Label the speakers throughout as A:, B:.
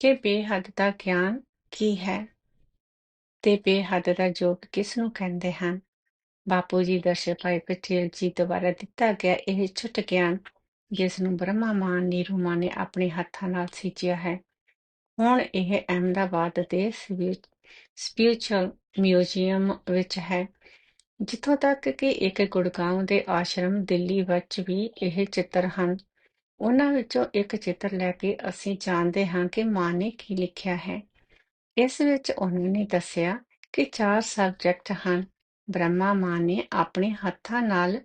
A: ਕਿ ਬੇਹੱਦ ਦਾ ਗਿਆਨ ਕੀ ਹੈ ਤੇ ਬੇਹੱਦ ਦਾ ਜੋਗ ਕਿਸ ਨੂੰ ਕਹਿੰਦੇ ਹਨ? ਬਾਪੂ ਜੀ ਦਰਸ਼ਨ ਭਾਈ ਪਟੇਲ ਜੀ ਦੁਆਰਾ ਦਿੱਤਾ ਗਿਆ ਇਹ ਛੁੱਟ ਗਿਆਨ ਜਿਸ ਨੂੰ ਬ੍ਰਹਮਾ ਮਾਨ ਨੀਰੂਮਾ ਨੇ ਆਪਣੇ ਹੱਥਾਂ ਨਾਲ ਸਿਰਜਿਆ ਹੈ। ਹੁਣ ਇਹ ਅਹਿਮਦਾਬਾਦ ਦੇ ਸਪਿਰਚੁਅਲ ਮਿਊਜ਼ੀਅਮ ਵਿੱਚ ਹੈ, ਜਿੱਥੋਂ ਤੱਕ ਕਿ ਇੱਕ ਗੁੜਗਾਉਂ ਦੇ ਆਸ਼ਰਮ ਦਿੱਲੀ ਵਿੱਚ ਵੀ ਇਹ ਚਿੱਤਰ ਹਨ। ਉਹਨਾਂ ਵਿੱਚੋਂ ਇੱਕ ਚਿੱਤਰ ਲੈ ਕੇ ਅਸੀਂ ਜਾਣਦੇ ਹਾਂ ਕਿ ਮਾਂ ਨੇ ਕੀ ਲਿਖਿਆ ਹੈ। ਇਸ ਵਿੱਚ ਉਹਨਾਂ ਨੇ ਦੱਸਿਆ ਕਿ ਚਾਰ ਸਬਜੈਕਟ ਹਨ। ਬ੍ਰਹਮਾ ਮਾਂ ਨੇ ਆਪਣੇ ਹੱਥਾਂ ਨਾਲ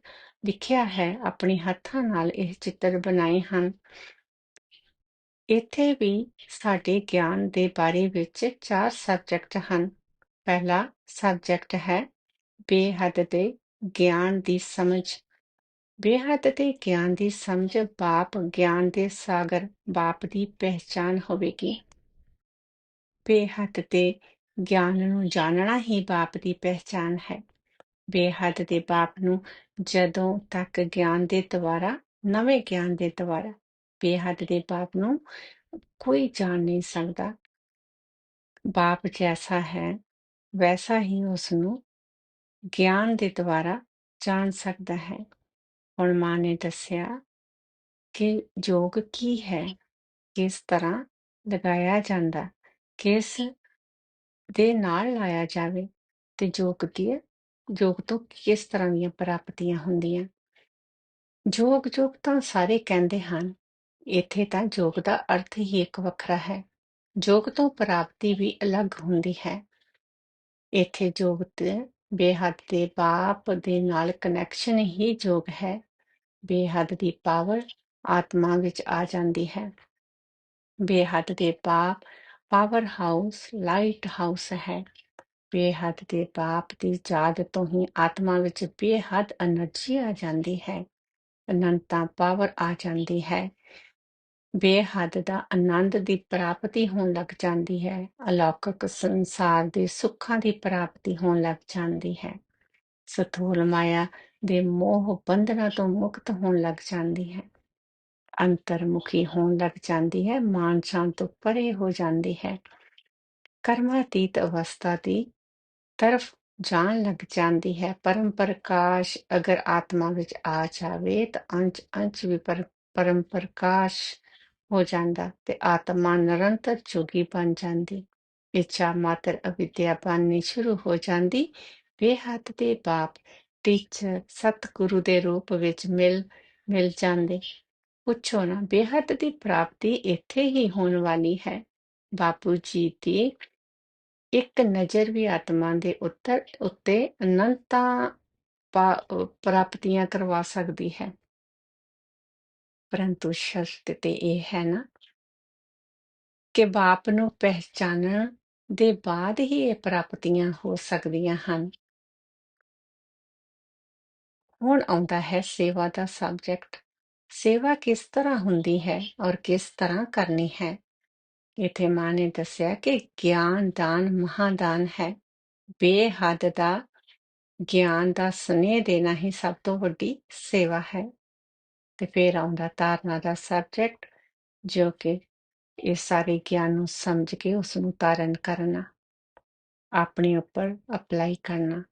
A: ਲਿਖਿਆ ਹੈ। ਆਪਣੇ ਹੱਥਾਂ ਨਾਲ ਇਹ ਚਿੱਤਰ ਬਣਾਏ ਹਨ। ਇੱਥੇ ਵੀ ਸਾਡੇ ਗਿਆਨ ਦੇ ਬਾਰੇ ਵਿੱਚ ਚਾਰ ਸਬਜੈਕਟ ਹਨ। ਪਹਿਲਾ ਸਬਜੈਕਟ ਹੈ ਬੇਹੱਦ ਦੇ ਗਿਆਨ ਦੀ ਸਮਝ। ਬੇਹੱਦ ਦੇ ਗਿਆਨ ਦੀ ਸਮਝ ਬਾਪ ਗਿਆਨ ਦੇ ਸਾਗਰ ਬਾਪ ਦੀ ਪਹਿਚਾਨ ਹੋਵੇਗੀ। ਬੇਹੱਦ ਦੇ ਗਿਆਨ ਨੂੰ ਜਾਣਨਾ ਹੀ ਬਾਪ ਦੀ ਪਹਿਚਾਨ ਹੈ। ਬੇਹੱਦ ਦੇ ਬਾਪ ਨੂੰ ਜਦੋਂ ਤੱਕ ਗਿਆਨ ਦੇ ਦੁਆਰਾ, ਨਵੇਂ ਗਿਆਨ ਦੇ ਦੁਆਰਾ ਬੇਹੱਦ ਦੇ ਬਾਪ ਨੂੰ ਕੋਈ ਜਾਣ ਨਹੀਂ ਸਕਦਾ, ਬਾਪ ਜੈਸਾ ਹੈ, ਵੈਸਾ ਹੀ ਉਸ ਨੂੰ ਗਿਆਨ ਦੇ ਦੁਆਰਾ ਜਾਣ ਸਕਦਾ ਹੈ। ਹੁਣ ਮਾਂ ਨੇ ਦੱਸਿਆ ਕਿ ਯੋਗ ਕੀ ਹੈ ਕਿਸ ਤਰ੍ਹਾਂ ਲਗਾਇਆ ਜਾਂਦਾ ਕਿਸ ਦੇ ਨਾਲ ਲਾਇਆ ਜਾਵੇ ਤੇ ਯੋਗ ਦੀ ਯੋਗ ਤੋਂ ਕਿਸ ਤਰ੍ਹਾਂ ਦੀਆਂ ਪ੍ਰਾਪਤੀਆਂ ਹੁੰਦੀਆਂ ਯੋਗ ਯੋਗ ਤਾਂ ਸਾਰੇ ਕਹਿੰਦੇ ਹਨ ਇੱਥੇ ਤਾਂ ਯੋਗ ਦਾ ਅਰਥ ਹੀ ਇੱਕ ਵੱਖਰਾ ਹੈ ਯੋਗ ਤੋਂ ਪ੍ਰਾਪਤੀ ਵੀ ਅਲੱਗ ਹੁੰਦੀ ਹੈ ਇੱਥੇ ਯੋਗ ਤੇ ਬੇਹੱਦ ਦੇ ਬਾਪ ਦੇ ਨਾਲ ਕਨੈਕਸ਼ਨ ਹੀ ਯੋਗ ਹੈ। ਬੇਹੱਦ ਦੀ ਪਾਵਰ ਆਤਮਾ ਵਿੱਚ ਆ ਜਾਂਦੀ ਹੈ। ਬੇਹੱਦ ਦੇ ਬਾਪ ਪਾਵਰ ਹਾਊਸ ਲਾਈਟ ਹਾਊਸ ਹੈ। ਬੇਹੱਦ ਦੇ ਬਾਪ ਦੀ ਯਾਦ ਤੋਂ ਹੀ ਆਤਮਾ ਵਿੱਚ ਬੇਹੱਦ એનર્ਜੀ ਆ ਜਾਂਦੀ ਹੈ। ਅਨੰਤਾ ਪਾਵਰ ਆ ਜਾਂਦੀ ਹੈ। ਬੇਹੱਦ ਦਾ ਆਨੰਦ ਦੀ ਪ੍ਰਾਪਤੀ ਹੋਣ ਲੱਗ ਜਾਂਦੀ ਹੈ। ਅਲੌਕਿਕ ਸੰਸਾਰ ਦੇ ਸੁੱਖਾਂ ਦੀ ਪ੍ਰਾਪਤੀ ਹੋਣ ਲੱਗ ਜਾਂਦੀ ਹੈ। ਸਥੂਲ ਮਾਇਆ ਦੇ ਮੋਹ ਬੰਧਨਾਂ ਤੋਂ ਮੁਕਤ ਹੋਣ ਲੱਗ ਜਾਂਦੀ ਹੈ। ਅੰਤਰਮੁਖੀ ਹੋਣ ਲੱਗ ਜਾਂਦੀ ਹੈ। ਮਾਨਸਾਂ ਤੋਂ ਪਰੇ ਹੋ ਜਾਂਦੀ ਹੈ। ਕਰਮਾਤੀਤ ਅਵਸਥਾ ਦੀ ਤਰਫ ਜਾਣ ਲੱਗ ਜਾਂਦੀ ਹੈ। ਪਰਮ ਪ੍ਰਕਾਸ਼ ਅਗਰ ਆਤਮਾ ਵਿੱਚ ਆ ਜਾਵੇ ਤਾਂ ਅੰਚ ਅੰਚ ਵੀ ਪਰਮ ਪ੍ਰਕਾਸ਼ ਹੋ ਜਾਂਦਾ ਤੇ ਆਤਮਾ ਨਿਰੰਤਰ ਜੋਗੀ ਬਣ ਜਾਂਦੀ। ਇੱਛਾ ਮਾਤਰ ਅਵਿਦਿਆ ਬਣਨੀ ਸ਼ੁਰੂ ਹੋ ਜਾਂਦੀ। ਬੇਹੱਦ ਦੇ ਬਾਪ, ਟੀਚਰ, ਸਤਿਗੁਰੂ ਦੇ ਰੂਪ ਵਿੱਚ ਮਿਲ ਮਿਲ ਜਾਂਦੇ। ਪੁੱਛੋ ਨਾ, ਬੇਹੱਦ ਦੀ ਪ੍ਰਾਪਤੀ ਇੱਥੇ ਹੀ ਹੋਣ ਵਾਲੀ ਹੈ। ਬਾਪੂ ਜੀ ਦੀ ਇੱਕ ਨਜ਼ਰ ਵੀ ਆਤਮਾ ਦੇ ਉੱਤਰ, ਉੱਤੇ ਅਨੰਤਾਂ ਪ੍ਰਾਪਤੀਆਂ ਕਰਵਾ ਸਕਦੀ ਹੈ। ਪਰੰਤੂ ਸ਼ਰਤ ਤੇ ਇਹ ਹੈ ਨਾ ਕਿ ਬਾਪ ਨੂੰ ਪਹਿਚਾਨਣ ਦੇ ਬਾਅਦ ਹੀ ਇਹ ਪ੍ਰਾਪਤੀਆਂ ਹੋ ਸਕਦੀਆਂ ਹਨ। ਹੁਣ ਆਉਂਦਾ ਹੈ ਸੇਵਾ ਦਾ ਸਬਜੈਕਟ ਸੇਵਾ ਕਿਸ ਤਰ੍ਹਾਂ ਹੁੰਦੀ ਹੈ ਔਰ ਕਿਸ ਤਰ੍ਹਾਂ ਕਰਨੀ ਹੈ? ਇਥੇ ਮਾਂ ਨੇ ਦੱਸਿਆ ਕਿ ਗਿਆਨ ਦਾਨ ਮਹਾਦਾਨ ਹੈ। ਬੇਹੱਦ ਦਾ ਗਿਆਨ ਦਾ ਸਨੇਹ ਦੇਣਾ ਹੀ ਸਭ ਤੋਂ ਵੱਡੀ ਸੇਵਾ ਹੈ। ਤੇ ਫਿਰ ਆਉਂਦਾ ਧਾਰਨਾ ਦਾ ਸਬਜੈਕਟ ਜੋ ਕਿ ਇਹ ਸਾਰੇ ਗਿਆਨ ਨੂੰ ਸਮਝ ਕੇ ਉਸ ਨੂੰ ਧਾਰਨ ਕਰਨਾ, ਆਪਣੇ ਉੱਪਰ ਅਪਲਾਈ ਕਰਨਾ।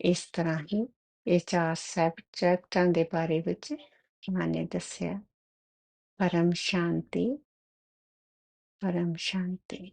A: ਇਸ ਤਰ੍ਹਾਂ ਹੀ ਇਹ ਚਾਰ ਸਬਜੈਕਟਾਂ ਦੇ ਬਾਰੇ ਵਿੱਚ ਮਾਨੇ ਦੱਸਿਆ। ਪਰਮ ਸ਼ਾਂਤੀ ਪਰਮ ਸ਼ਾਂਤੀ।